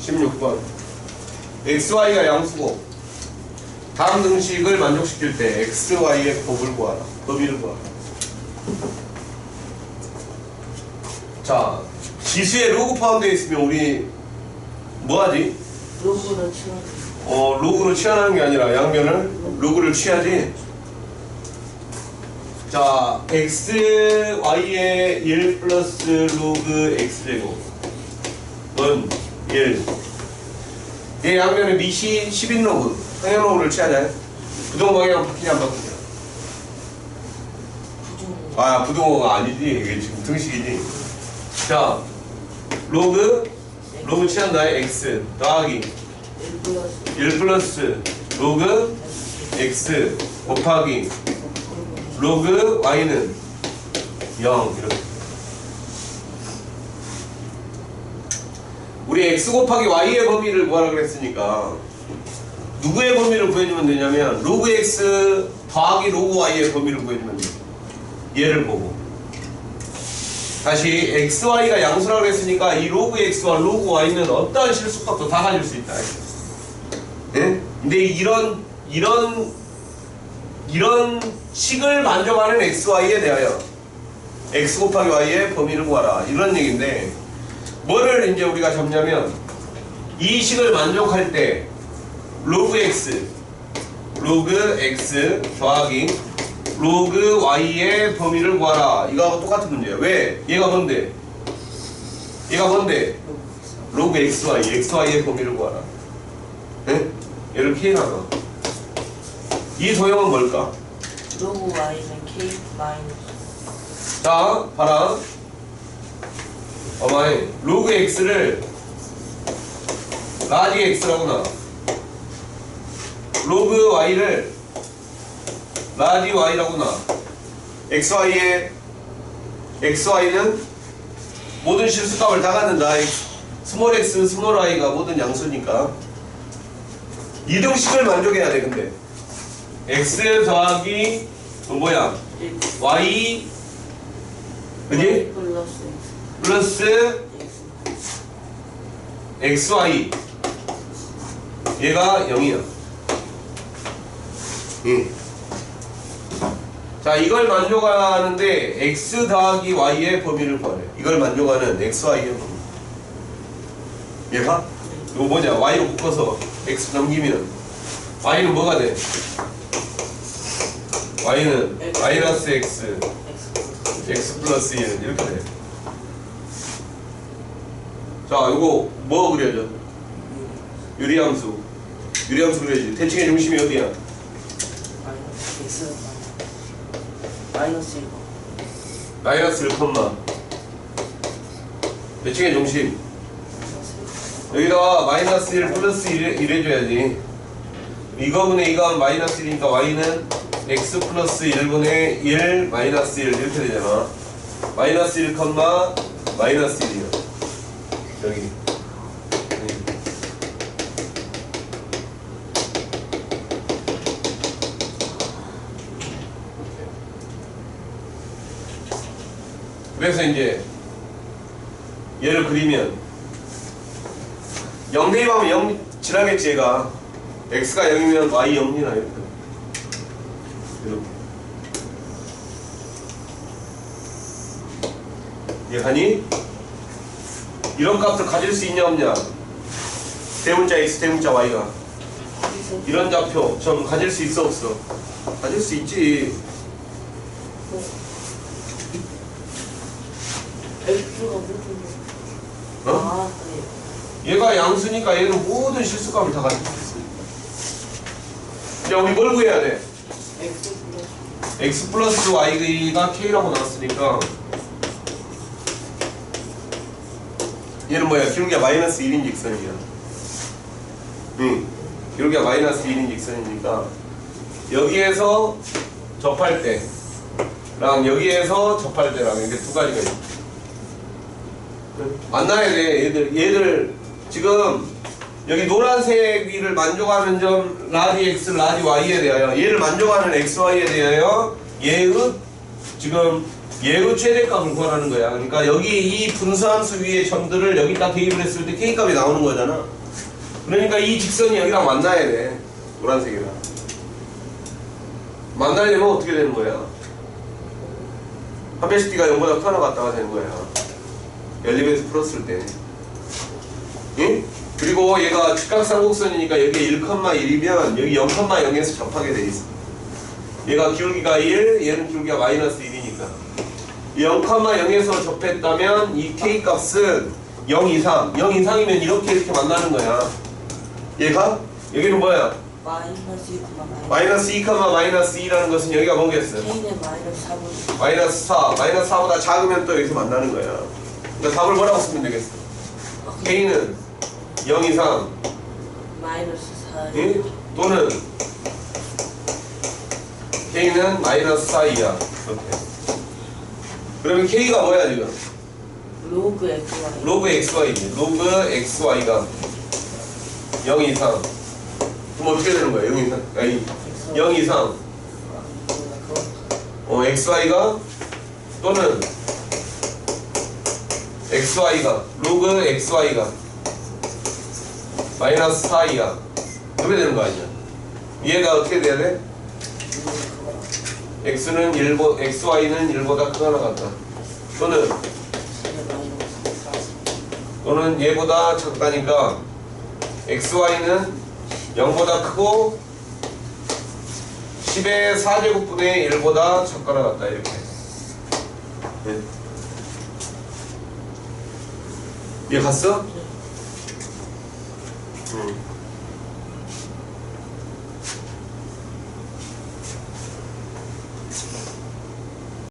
16번. xy가 양수고. 다음 등식을 만족시킬 때 xy의 곱을 구하라. 범위를 구하라. 자 지수에 로그 포함되어 있으면 우리 뭐하지? 로그를 치워. 어 로그로 취하는 게 아니라 양면을 로그를 취하지? 자 x y의 1 플러스 로그 x 제곱. 은 1 얘 양면의 밑이 11 로그 평행 로그를 취하자 부동 방향 바뀌냐 안 바뀌냐? 아 부동호가 아니지 이게 지금 등식이지. 자 로그 로그 취한다 x. 더하기. 1 플러스. 1 플러스. 로그 x. 곱하기. 로그 y는 0 이렇게 우리 x 곱하기 y의 범위를 구하라 그랬으니까 누구의 범위를 구해주면 되냐면 로그 x 더하기 로그 y의 범위를 구해주면 돼 얘를 보고. 다시 x, y가 양수라고 했으니까 이 로그 x와 로그 y는 어떠한 실수값도 다 가질 수 있다. 예? 근데 이런 이런 이런 식을 만족하는 x, y에 대하여 x 곱하기 y의 범위를 구하라. 이런 얘기인데 뭐를 이제 우리가 잡냐면 이 식을 만족할 때 로그 x 로그 x 더하기 로그 y의 범위를 구하라 이거하고 똑같은 문제야 왜? 얘가 뭔데? 얘가 뭔데? 로그 xy xy의 범위를 구하라 예? 얘를 K 나눠 이 도형은 뭘까? 로그 y는 k 마이너스 자 봐라 어마이 로그 x를 라지 x라고 나. 로그 y를 라지 y라고 나. Xy의 xy는 모든 실수값을 다 갖는다. 스몰 x 스몰 y가 모든 양수니까. 이등식을 만족해야 돼 근데. X 더하기 어, 뭐야? 1 y. 그지? 플러스 xy 얘가 0이야 응. 자 이걸 만족하는데 x 더하기 y의 범위를 구하래 이걸 만족하는 xy의 범위 얘가? 이거 뭐냐 y로 묶어서 x 넘기면 y는 뭐가 돼? y는 x x x 플러스 1은 이렇게 돼. 자, 이거 뭐 그려져? 유리함수. 유리함수 그려야지. 대칭의 중심이 어디야? 마이너스 x 마이너스 1 마이너스 1, 대칭의 중심. 여기다가 마이너스 1 플러스 1, 1 해줘야지. 이거분의 이거 하면 마이너스 1이니까 y는 x 플러스 1분의 1 마이너스 1 이렇게 되잖아. 마이너스 1, 마이너스 1이요. 여기. 음. 그래서 이제 얘를 그리면 0 대입하면 0 지나겠지 얘가 x가 0이면 y 0이나 이렇게 이렇게 이해하니? 이런 값을 가질 수 있냐 없냐 대문자 x 대문자 y가 이런 좌표 좀 가질 수 있어 없어? 가질 수 있지 어? 얘가 양수니까 얘는 모든 실수값을 다 가질 수 있어 야 우리 뭘 구해야 돼? x 플러스 y가 k라고 나왔으니까 얘는 뭐야? 기울기가 마이너스 1인 직선이야. 응. 기울기가 마이너스 1인 직선이니까 여기에서 접할 때랑 여기에서 접할 때랑 이렇게 두 가지가 있어 만나야 돼 얘들. 얘들 지금 여기 노란색 위를 만족하는 점 라지 x 라지 y에 대하여 얘를 만족하는 x y에 대하여 얘의 지금 얘의 최대값을 구하라는 거야. 그러니까 여기 이 분수함수 위에 점들을 여기다 대입을 했을 때 K값이 나오는 거잖아. 그러니까 이 직선이 여기랑 만나야 돼. 노란색이랑. 만나려면 어떻게 되는 거야? D가 0보다 커나 갔다가 되는 거야. 엘리베이터 풀었을 때. 응? 그리고 얘가 직각삼곡선이니까 여기 1,1이면 여기 0,0에서 접하게 돼 있어. 얘가 기울기가 1, 얘는 기울기가 마이너스 1이니까. 0,0에서 접했다면 이 k 값은 0 이상, 0 이상이면 이렇게 이렇게 만나는 거야. 얘가 여기는 뭐야? 마이너스 2, 마이너스 마이너스 2, 마이너스 2라는 것은 여기가 뭐겠어? K는 마이너스 3을 마이너스 4, 마이너스 4보다 작으면 또 여기서 만나는 거야. 그러니까 답을 뭐라고 쓰면 되겠어? k는 0 이상, 마이너스 4 응? 또는 k는 마이너스 4 이하. 이렇게. 그러면 k가 뭐야 지금? 로그 XY 로그 xy지. 로그 xy가 0 이상. 그럼 어떻게 되는 거야? 0 이상. 아니, 0 이상. 어, xy가 또는 xy가 로그 xy가 마이너스 4 이하. 그렇게 되는 거 아니야? 얘가 어떻게 돼야 돼? X는 1보, xy는 1보다 크거나 같다. 또는 또는 얘보다 작다니까 xy는 0보다 크고 10의 4제곱분의 1보다 작거나 같다 이렇게 네. 이해 갔어? 응.